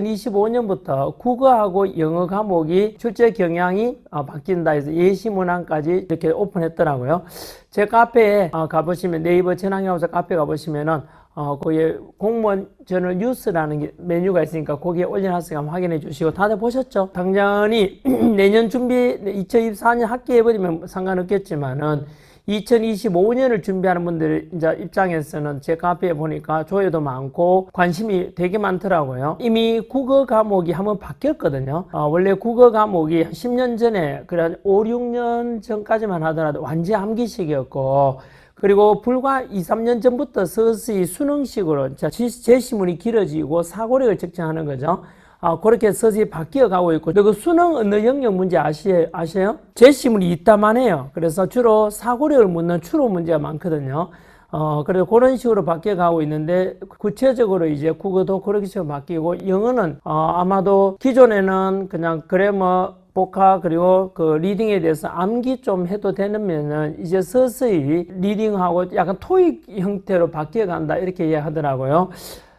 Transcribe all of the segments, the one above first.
2025년부터 국어하고 영어 과목이 출제 경향이 어, 바뀐다 해서 예시 문항까지 이렇게 오픈했더라고요. 제 카페에 어, 가보시면 네이버 전환경사 카페 가보시면은 어, 거기에 공무원 저널 뉴스라는 게 메뉴가 있으니까 거기에 올려놨으니까 확인해 주시고 다들 보셨죠? 당연히 내년 준비 2024년 학기 해버리면 상관없겠지만은 2025년을 준비하는 분들 이제 입장에서는 제 카페에 보니까 조회도 많고 관심이 되게 많더라고요. 이미 국어 과목이 한번 바뀌었거든요. 어, 원래 국어 과목이 한 10년 전에 그래 5, 6년 전까지만 하더라도 완전 암기식이었고 그리고 불과 2, 3년 전부터 서서히 수능식으로 자, 지- 제시문이 길어지고 사고력을 측정하는 거죠. 아, 그렇게 서서히 바뀌어 가고 있고, 그리고 수능 언어 영역 문제 아시, 아세요? 제시문이 있다만 해요. 그래서 주로 사고력을 묻는 추로 문제가 많거든요. 어, 그래서 그런 식으로 바뀌어 가고 있는데, 구체적으로 이제 국어도 그렇게 식으로 바뀌고, 영어는, 어, 아마도 기존에는 그냥 그래머, 복화 그리고 그 리딩에 대해서 암기 좀 해도 되면은 이제 서서히 리딩하고 약간 토익 형태로 바뀌어 간다 이렇게 이야기하더라고요.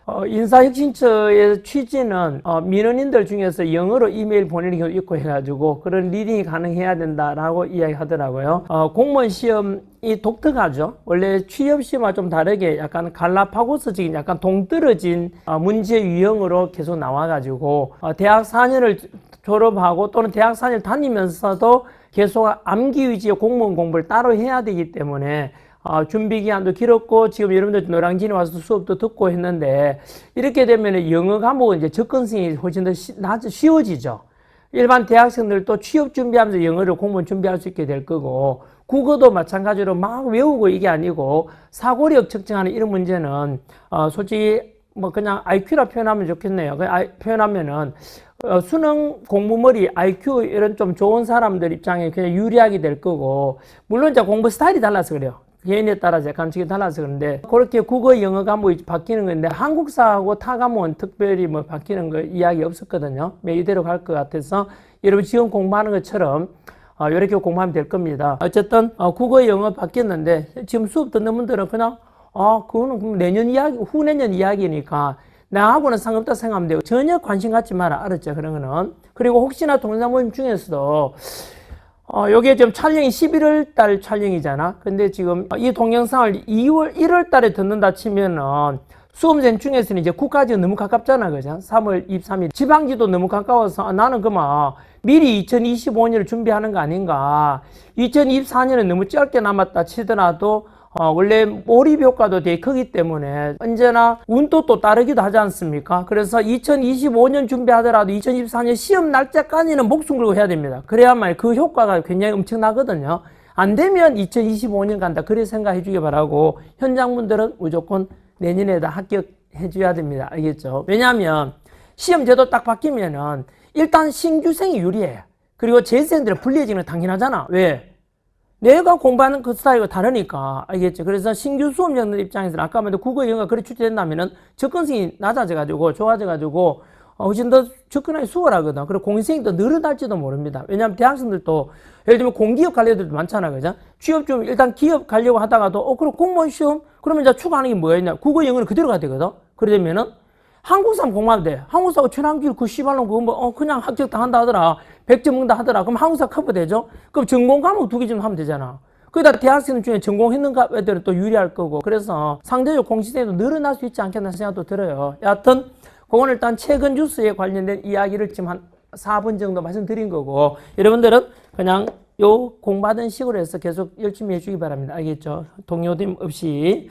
어, 인사혁신처의 취지는 어, 민원인들 중에서 영어로 이메일 보내는 경우 있고 해가지고 그런 리딩이 가능해야 된다라고 이야기하더라고요. 어, 공무원 시험 이 독특하죠. 원래 취업 시험과 좀 다르게 약간 갈라파고스적인 약간 동떨어진 어, 문제 유형으로 계속 나와가지고 어, 대학 4년을 졸업하고 또는 대학 4년 다니면서도 계속 암기 위주의 공무원 공부를 따로 해야 되기 때문에 어, 준비 기간도 길었고 지금 여러분들 노량진에 와서 수업도 듣고 했는데 이렇게 되면 영어 과목은 이제 접근성이 훨씬 더 쉬, 낮, 쉬워지죠. 일반 대학생들도 취업 준비하면서 영어를 공무원 준비할 수 있게 될 거고 국어도 마찬가지로 막 외우고 이게 아니고 사고력 측정하는 이런 문제는 어, 솔직히 뭐 그냥 IQ라 표현하면 좋겠네요. 그 아이- 표현하면은 어, 수능 공부머리 IQ 이런 좀 좋은 사람들 입장에 그냥 유리하게 될 거고 물론 이제 공부 스타일이 달라서 그래요. 개인에 따라서 지금 달라서 그런데 그렇게 국어 영어 과목이 바뀌는 건데 한국사하고 타 과목은 특별히 뭐 바뀌는 거 이야기 없었거든요. 매 이대로 갈 것 같아서 여러분 지금 공부하는 것처럼 어, 이렇게 공부하면 될 겁니다. 어쨌든 어, 국어 영어 바뀌었는데 지금 수업 듣는 분들은 그냥 아 그거는 내년 이야기 후내년 이야기니까 나하고는 상관없다 생각하면 되고 전혀 관심 갖지 마라 알았죠 그런 거는 그리고 혹시나 동영상 모임 중에서도 어, 요게 지금 촬영이 11월 달 촬영이잖아. 근데 지금 이 동영상을 2월, 1월 달에 듣는다 치면은 수험생 중에서는 이제 국가지가 너무 가깝잖아. 그죠? 3월 23일. 지방지도 너무 가까워서 아, 나는 그만 미리 2025년을 준비하는 거 아닌가. 2024년은 너무 짧게 남았다 치더라도 어, 원래 몰입 효과도 되게 크기 때문에 언제나 운도 또 따르기도 하지 않습니까? 그래서 2025년 준비하더라도 2024년 시험 날짜까지는 목숨 걸고 해야 됩니다. 그래야만 그 효과가 굉장히 엄청나거든요. 안 되면 2025년 간다. 그렇게 생각해 주기 바라고 현장분들은 무조건 내년에 다 합격해 줘야 됩니다. 알겠죠? 왜냐하면 시험 제도 딱 바뀌면은 일단 신규생이 유리해. 그리고 재생들은 불리해지는 건 당연하잖아. 왜? 내가 공부하는 그 스타일과 다르니까 알겠죠. 그래서 신규 수험생들 입장에서는 아까 말한 국어 영어가 그래 출제된다면은 접근성이 낮아져가지고 좋아져가지고 어, 훨씬 더 접근하기 수월하거든. 그리고 공인생이 더 늘어날지도 모릅니다. 왜냐하면 대학생들도 예를 들면 공기업 관료들도 많잖아, 그죠? 취업 좀 일단 기업 가려고 하다가도 어 그럼 공무원 시험 그러면 이제 추가하는 게 뭐가 있냐? 국어 영어는 그대로 가야 되거든. 그러려면은 한국사 공부하면 돼. 한국사가 최단길 그 씨발로 그거 뭐, 어, 그냥 합격 다 한다 하더라. 100점 응다 하더라. 그럼 한국사 커버 되죠? 그럼 전공 과목 두 개 좀 하면 되잖아. 거기다 대학생 중에 전공했는 애들은 또 유리할 거고. 그래서 상대적 공시대도 늘어날 수 있지 않겠나 생각도 들어요. 여하튼, 그건 일단 최근 뉴스에 관련된 이야기를 지금 한 4분 정도 말씀드린 거고. 여러분들은 그냥 요 공부하던 식으로 해서 계속 열심히 해주기 바랍니다. 알겠죠? 동요됨 없이.